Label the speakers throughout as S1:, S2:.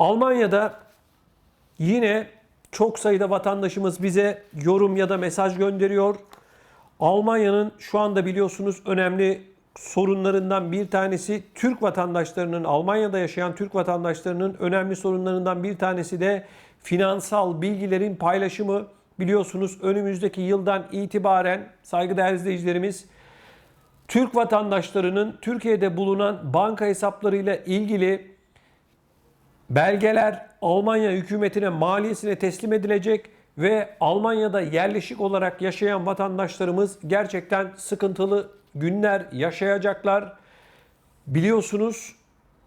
S1: Almanya'da yine çok sayıda vatandaşımız bize yorum ya da mesaj gönderiyor. Almanya'nın şu anda biliyorsunuz önemli sorunlarından bir tanesi Türk vatandaşlarının, Almanya'da yaşayan Türk vatandaşlarının önemli sorunlarından bir tanesi de finansal bilgilerin paylaşımı. Biliyorsunuz önümüzdeki yıldan itibaren saygıdeğer izleyicilerimiz Türk vatandaşlarının Türkiye'de bulunan banka hesaplarıyla ilgili belgeler Almanya hükümetine maliyesine teslim edilecek ve Almanya'da yerleşik olarak yaşayan vatandaşlarımız gerçekten sıkıntılı günler yaşayacaklar. Biliyorsunuz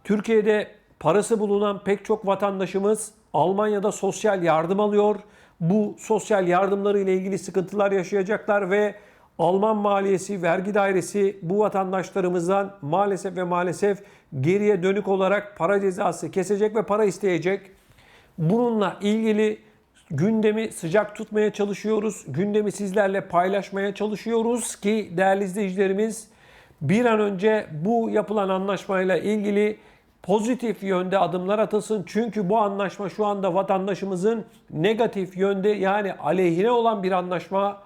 S1: Türkiye'de parası bulunan pek çok vatandaşımız Almanya'da sosyal yardım alıyor. Bu sosyal yardımları ile ilgili sıkıntılar yaşayacaklar ve Alman maliyesi, vergi dairesi bu vatandaşlarımızdan maalesef ve maalesef geriye dönük olarak para cezası kesecek ve para isteyecek. Bununla ilgili gündemi sıcak tutmaya çalışıyoruz. Gündemi sizlerle paylaşmaya çalışıyoruz ki değerli izleyicilerimiz bir an önce bu yapılan anlaşmayla ilgili pozitif yönde adımlar atılsın. Çünkü bu anlaşma şu anda vatandaşımızın negatif yönde yani aleyhine olan bir anlaşma.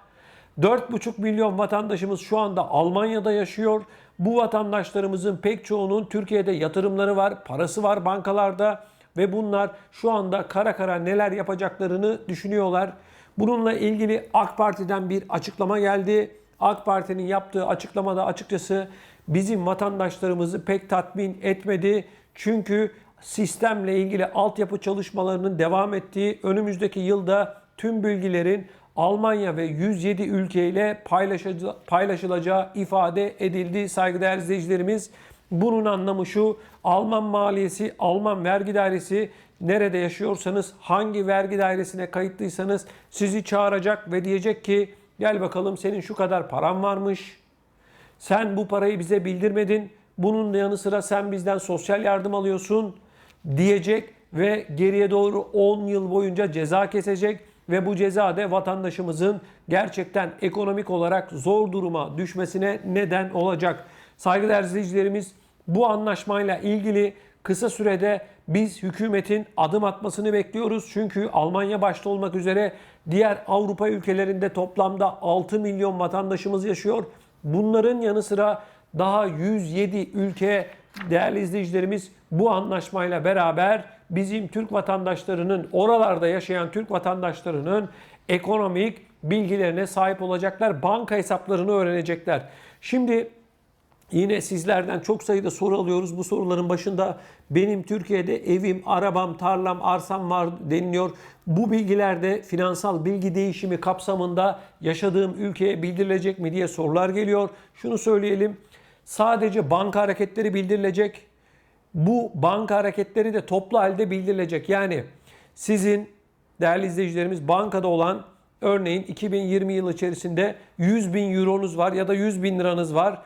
S1: 4,5 milyon vatandaşımız şu anda Almanya'da yaşıyor. Bu vatandaşlarımızın pek çoğunun Türkiye'de yatırımları var, parası var bankalarda ve bunlar şu anda kara kara neler yapacaklarını düşünüyorlar. Bununla ilgili AK Parti'den bir açıklama geldi. AK Parti'nin yaptığı açıklamada açıkçası bizim vatandaşlarımızı pek tatmin etmedi. Çünkü sistemle ilgili altyapı çalışmalarının devam ettiği önümüzdeki yılda tüm bilgilerin Almanya ve 107 ülkeyle paylaşılacağı, ifade edildi saygıdeğer izleyicilerimiz. Bunun anlamı şu, Alman maliyesi, Alman vergi dairesi nerede yaşıyorsanız, hangi vergi dairesine kayıtlıysanız sizi çağıracak ve diyecek ki gel bakalım senin şu kadar paran varmış. Sen bu parayı bize bildirmedin. Bunun yanı sıra sen bizden sosyal yardım alıyorsun diyecek ve geriye doğru 10 yıl boyunca ceza kesecek ve bu ceza da vatandaşımızın gerçekten ekonomik olarak zor duruma düşmesine neden olacak. Saygıdeğer izleyicilerimiz bu anlaşmayla ilgili kısa sürede biz hükümetin adım atmasını bekliyoruz. Çünkü Almanya başta olmak üzere diğer Avrupa ülkelerinde toplamda 6 milyon vatandaşımız yaşıyor. Bunların yanı sıra daha 107 ülke değerli izleyicilerimiz bu anlaşmayla beraber bizim Türk vatandaşlarının oralarda yaşayan Türk vatandaşlarının ekonomik bilgilerine sahip olacaklar. Banka hesaplarını öğrenecekler. Şimdi Yine sizlerden çok sayıda soru alıyoruz. Bu soruların başında benim Türkiye'de evim, arabam, tarlam, arsam var deniliyor. Bu bilgilerde finansal bilgi değişimi kapsamında yaşadığım ülkeye bildirilecek mi diye sorular geliyor. Şunu söyleyelim. Sadece banka hareketleri bildirilecek. Bu banka hareketleri de toplu halde bildirilecek. Yani sizin değerli izleyicilerimiz bankada olan örneğin 2020 yılı içerisinde 100 bin euronuz var ya da 100 bin liranız var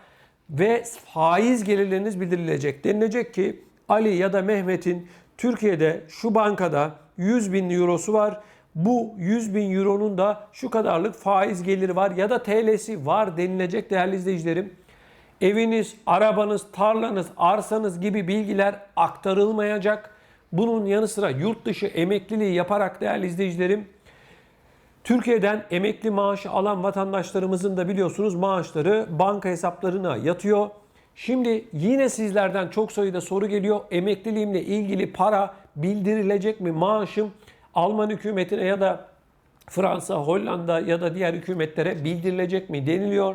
S1: ve faiz gelirleriniz bildirilecek. Denilecek ki Ali ya da Mehmet'in Türkiye'de şu bankada 100 bin eurosu var. Bu 100 bin euronun da şu kadarlık faiz geliri var ya da TL'si var denilecek değerli izleyicilerim. Eviniz, arabanız, tarlanız, arsanız gibi bilgiler aktarılmayacak. Bunun yanı sıra yurt dışı emekliliği yaparak değerli izleyicilerim Türkiye'den emekli maaşı alan vatandaşlarımızın da biliyorsunuz maaşları banka hesaplarına yatıyor. Şimdi yine sizlerden çok sayıda soru geliyor. Emekliliğimle ilgili para bildirilecek mi? Maaşım Alman hükümetine ya da Fransa, Hollanda ya da diğer hükümetlere bildirilecek mi deniliyor.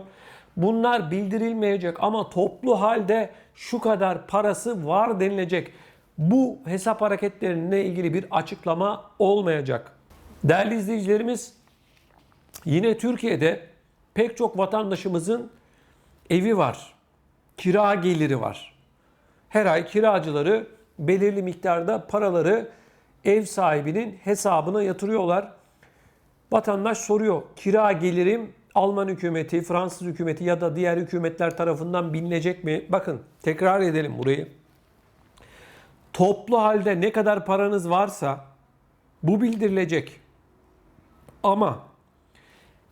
S1: Bunlar bildirilmeyecek ama toplu halde şu kadar parası var denilecek. Bu hesap hareketlerine ilgili bir açıklama olmayacak. Değerli izleyicilerimiz Yine Türkiye'de pek çok vatandaşımızın evi var. Kira geliri var. Her ay kiracıları belirli miktarda paraları ev sahibinin hesabına yatırıyorlar. Vatandaş soruyor. Kira gelirim Alman hükümeti, Fransız hükümeti ya da diğer hükümetler tarafından bilinecek mi? Bakın tekrar edelim burayı. Toplu halde ne kadar paranız varsa bu bildirilecek. Ama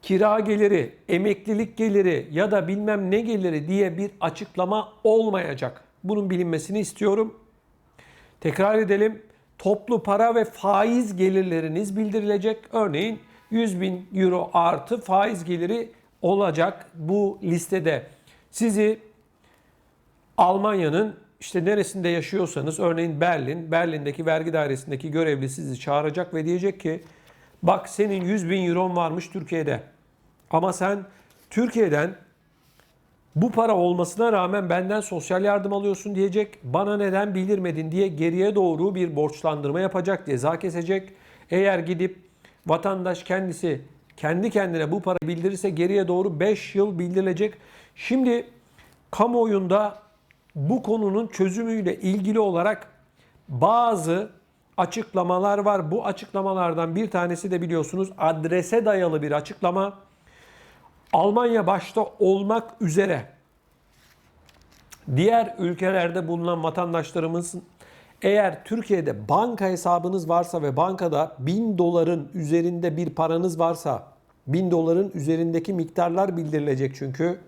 S1: kira geliri, emeklilik geliri ya da bilmem ne geliri diye bir açıklama olmayacak. Bunun bilinmesini istiyorum. Tekrar edelim. toplu para ve faiz gelirleriniz bildirilecek. Örneğin 100 bin euro artı faiz geliri olacak bu listede. Sizi Almanya'nın işte neresinde yaşıyorsanız örneğin Berlin, Berlin'deki vergi dairesindeki görevli sizi çağıracak ve diyecek ki bak senin 100 bin euron varmış Türkiye'de ama sen Türkiye'den bu para olmasına rağmen benden sosyal yardım alıyorsun diyecek. Bana neden bildirmedin diye geriye doğru bir borçlandırma yapacak, ceza kesecek. Eğer gidip vatandaş kendisi kendi kendine bu para bildirirse geriye doğru 5 yıl bildirilecek. Şimdi kamuoyunda bu konunun çözümüyle ilgili olarak bazı açıklamalar var. Bu açıklamalardan bir tanesi de biliyorsunuz adrese dayalı bir açıklama. Almanya başta olmak üzere diğer ülkelerde bulunan vatandaşlarımız eğer Türkiye'de banka hesabınız varsa ve bankada 1000 doların üzerinde bir paranız varsa 1000 doların üzerindeki miktarlar bildirilecek çünkü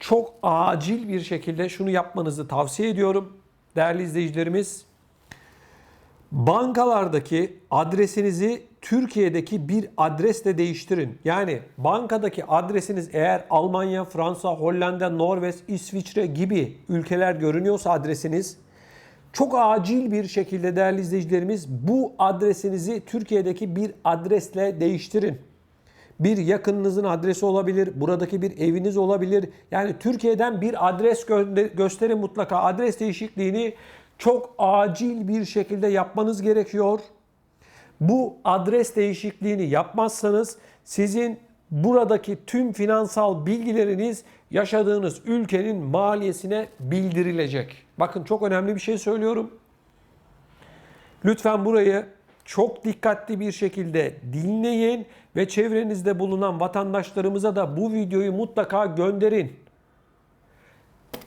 S1: çok acil bir şekilde şunu yapmanızı tavsiye ediyorum değerli izleyicilerimiz. Bankalardaki adresinizi Türkiye'deki bir adresle değiştirin. Yani bankadaki adresiniz eğer Almanya, Fransa, Hollanda, Norveç, İsviçre gibi ülkeler görünüyorsa adresiniz çok acil bir şekilde değerli izleyicilerimiz bu adresinizi Türkiye'deki bir adresle değiştirin. Bir yakınınızın adresi olabilir, buradaki bir eviniz olabilir. Yani Türkiye'den bir adres gö- gösterin mutlaka. Adres değişikliğini çok acil bir şekilde yapmanız gerekiyor. Bu adres değişikliğini yapmazsanız sizin buradaki tüm finansal bilgileriniz yaşadığınız ülkenin maliyesine bildirilecek. Bakın çok önemli bir şey söylüyorum. Lütfen burayı çok dikkatli bir şekilde dinleyin ve çevrenizde bulunan vatandaşlarımıza da bu videoyu mutlaka gönderin.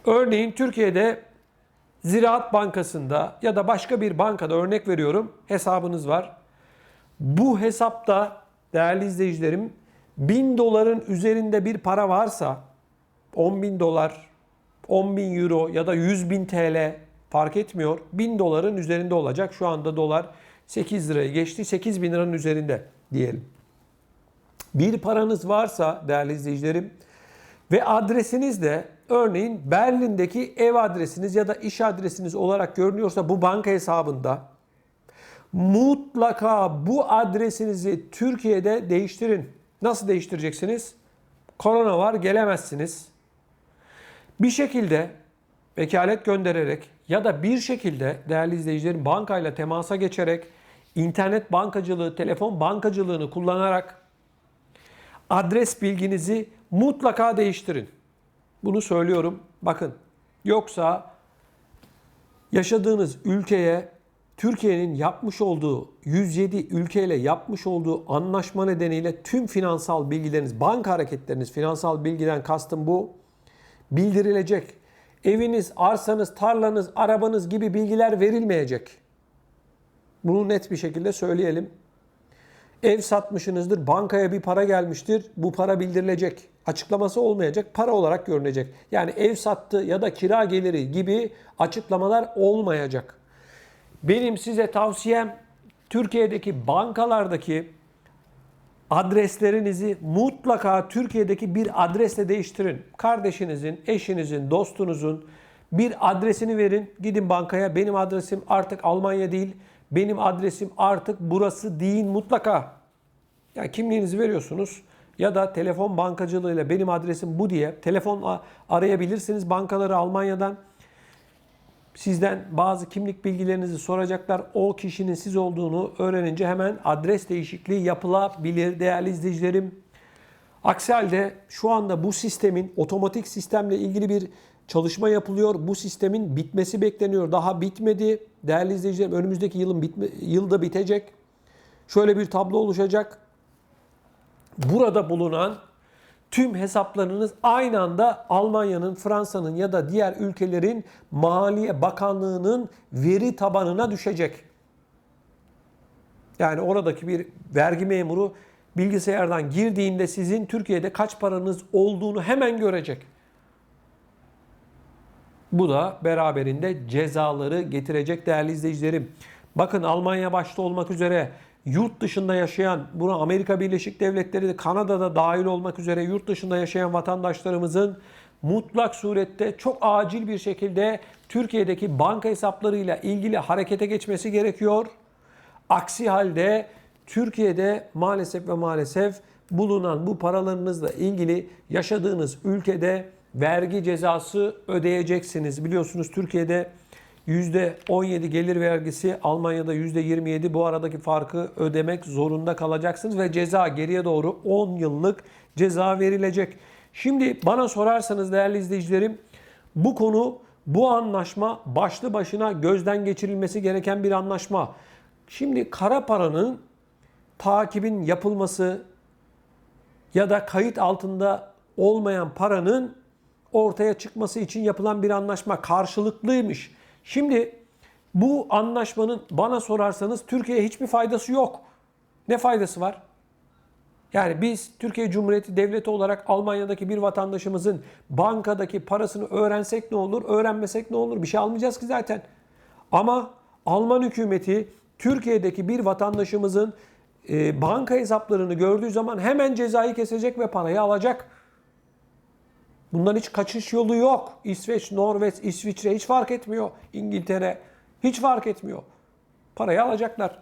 S1: Örneğin Türkiye'de Ziraat Bankası'nda ya da başka bir bankada örnek veriyorum hesabınız var. Bu hesapta değerli izleyicilerim 1000 doların üzerinde bir para varsa 10 bin dolar, 10 bin euro ya da 100 bin TL fark etmiyor. 1000 doların üzerinde olacak. Şu anda dolar 8 liraya geçti. 8 bin liranın üzerinde diyelim. Bir paranız varsa değerli izleyicilerim ve adresiniz de örneğin Berlin'deki ev adresiniz ya da iş adresiniz olarak görünüyorsa bu banka hesabında mutlaka bu adresinizi Türkiye'de değiştirin. Nasıl değiştireceksiniz? Korona var gelemezsiniz. Bir şekilde vekalet göndererek ya da bir şekilde değerli izleyicilerin bankayla temasa geçerek internet bankacılığı, telefon bankacılığını kullanarak adres bilginizi mutlaka değiştirin. Bunu söylüyorum. Bakın yoksa yaşadığınız ülkeye Türkiye'nin yapmış olduğu 107 ülkeyle yapmış olduğu anlaşma nedeniyle tüm finansal bilgileriniz, banka hareketleriniz, finansal bilgiden kastım bu bildirilecek. Eviniz, arsanız, tarlanız, arabanız gibi bilgiler verilmeyecek. Bunu net bir şekilde söyleyelim. Ev satmışsınızdır, bankaya bir para gelmiştir. Bu para bildirilecek. Açıklaması olmayacak, para olarak görünecek. Yani ev sattı ya da kira geliri gibi açıklamalar olmayacak. Benim size tavsiyem Türkiye'deki bankalardaki adreslerinizi mutlaka Türkiye'deki bir adresle değiştirin. Kardeşinizin, eşinizin, dostunuzun bir adresini verin. Gidin bankaya. Benim adresim artık Almanya değil. Benim adresim artık burası değil mutlaka. Yani kimliğinizi veriyorsunuz ya da telefon bankacılığıyla benim adresim bu diye telefon arayabilirsiniz bankaları Almanya'dan. Sizden bazı kimlik bilgilerinizi soracaklar. O kişinin siz olduğunu öğrenince hemen adres değişikliği yapılabilir değerli izleyicilerim. Aksi halde şu anda bu sistemin otomatik sistemle ilgili bir çalışma yapılıyor. Bu sistemin bitmesi bekleniyor. Daha bitmedi. Değerli izleyicilerim önümüzdeki yılın bitme, yılda bitecek. Şöyle bir tablo oluşacak. Burada bulunan tüm hesaplarınız aynı anda Almanya'nın, Fransa'nın ya da diğer ülkelerin Maliye Bakanlığı'nın veri tabanına düşecek. Yani oradaki bir vergi memuru bilgisayardan girdiğinde sizin Türkiye'de kaç paranız olduğunu hemen görecek. Bu da beraberinde cezaları getirecek değerli izleyicilerim. Bakın Almanya başta olmak üzere yurt dışında yaşayan, buna Amerika Birleşik Devletleri de Kanada'da dahil olmak üzere yurt dışında yaşayan vatandaşlarımızın mutlak surette çok acil bir şekilde Türkiye'deki banka hesaplarıyla ilgili harekete geçmesi gerekiyor. Aksi halde Türkiye'de maalesef ve maalesef bulunan bu paralarınızla ilgili yaşadığınız ülkede vergi cezası ödeyeceksiniz. Biliyorsunuz Türkiye'de %17 gelir vergisi, Almanya'da %27 bu aradaki farkı ödemek zorunda kalacaksınız ve ceza geriye doğru 10 yıllık ceza verilecek. Şimdi bana sorarsanız değerli izleyicilerim bu konu bu anlaşma başlı başına gözden geçirilmesi gereken bir anlaşma. Şimdi kara paranın takibin yapılması ya da kayıt altında olmayan paranın ortaya çıkması için yapılan bir anlaşma karşılıklıymış. Şimdi bu anlaşmanın bana sorarsanız Türkiye'ye hiçbir faydası yok. Ne faydası var? Yani biz Türkiye Cumhuriyeti Devleti olarak Almanya'daki bir vatandaşımızın bankadaki parasını öğrensek ne olur, öğrenmesek ne olur? Bir şey almayacağız ki zaten. Ama Alman hükümeti Türkiye'deki bir vatandaşımızın e, banka hesaplarını gördüğü zaman hemen cezayı kesecek ve parayı alacak. Bundan hiç kaçış yolu yok. İsveç, Norveç, İsviçre hiç fark etmiyor. İngiltere hiç fark etmiyor. Parayı alacaklar.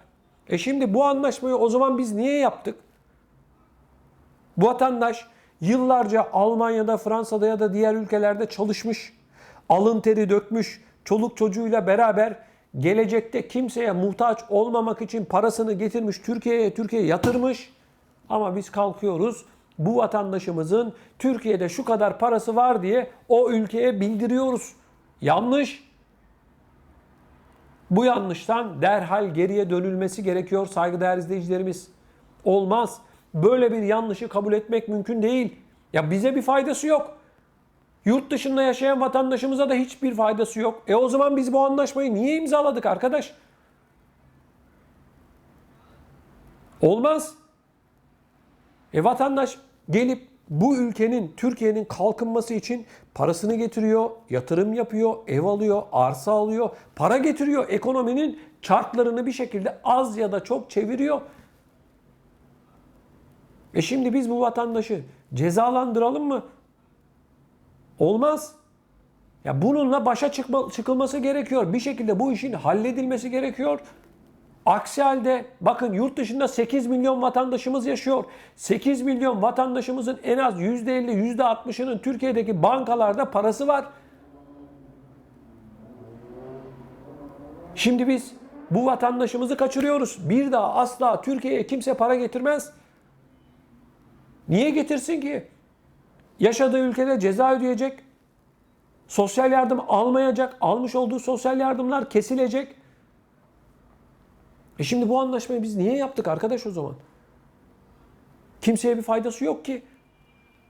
S1: E şimdi bu anlaşmayı o zaman biz niye yaptık? Bu vatandaş yıllarca Almanya'da, Fransa'da ya da diğer ülkelerde çalışmış, alın teri dökmüş, çoluk çocuğuyla beraber gelecekte kimseye muhtaç olmamak için parasını getirmiş Türkiye'ye, Türkiye'ye yatırmış. Ama biz kalkıyoruz bu vatandaşımızın Türkiye'de şu kadar parası var diye o ülkeye bildiriyoruz. Yanlış. Bu yanlıştan derhal geriye dönülmesi gerekiyor saygıdeğer izleyicilerimiz. Olmaz. Böyle bir yanlışı kabul etmek mümkün değil. Ya bize bir faydası yok. Yurt dışında yaşayan vatandaşımıza da hiçbir faydası yok. E o zaman biz bu anlaşmayı niye imzaladık arkadaş? Olmaz. E vatandaş gelip bu ülkenin, Türkiye'nin kalkınması için parasını getiriyor, yatırım yapıyor, ev alıyor, arsa alıyor, para getiriyor. Ekonominin çarklarını bir şekilde az ya da çok çeviriyor. E şimdi biz bu vatandaşı cezalandıralım mı? Olmaz. Ya bununla başa çıkma, çıkılması gerekiyor. Bir şekilde bu işin halledilmesi gerekiyor. Aksi halde bakın yurt dışında 8 milyon vatandaşımız yaşıyor. 8 milyon vatandaşımızın en az %50, %60'ının Türkiye'deki bankalarda parası var. Şimdi biz bu vatandaşımızı kaçırıyoruz. Bir daha asla Türkiye'ye kimse para getirmez. Niye getirsin ki? Yaşadığı ülkede ceza ödeyecek. Sosyal yardım almayacak. Almış olduğu sosyal yardımlar kesilecek. E şimdi bu anlaşmayı biz niye yaptık arkadaş o zaman? Kimseye bir faydası yok ki.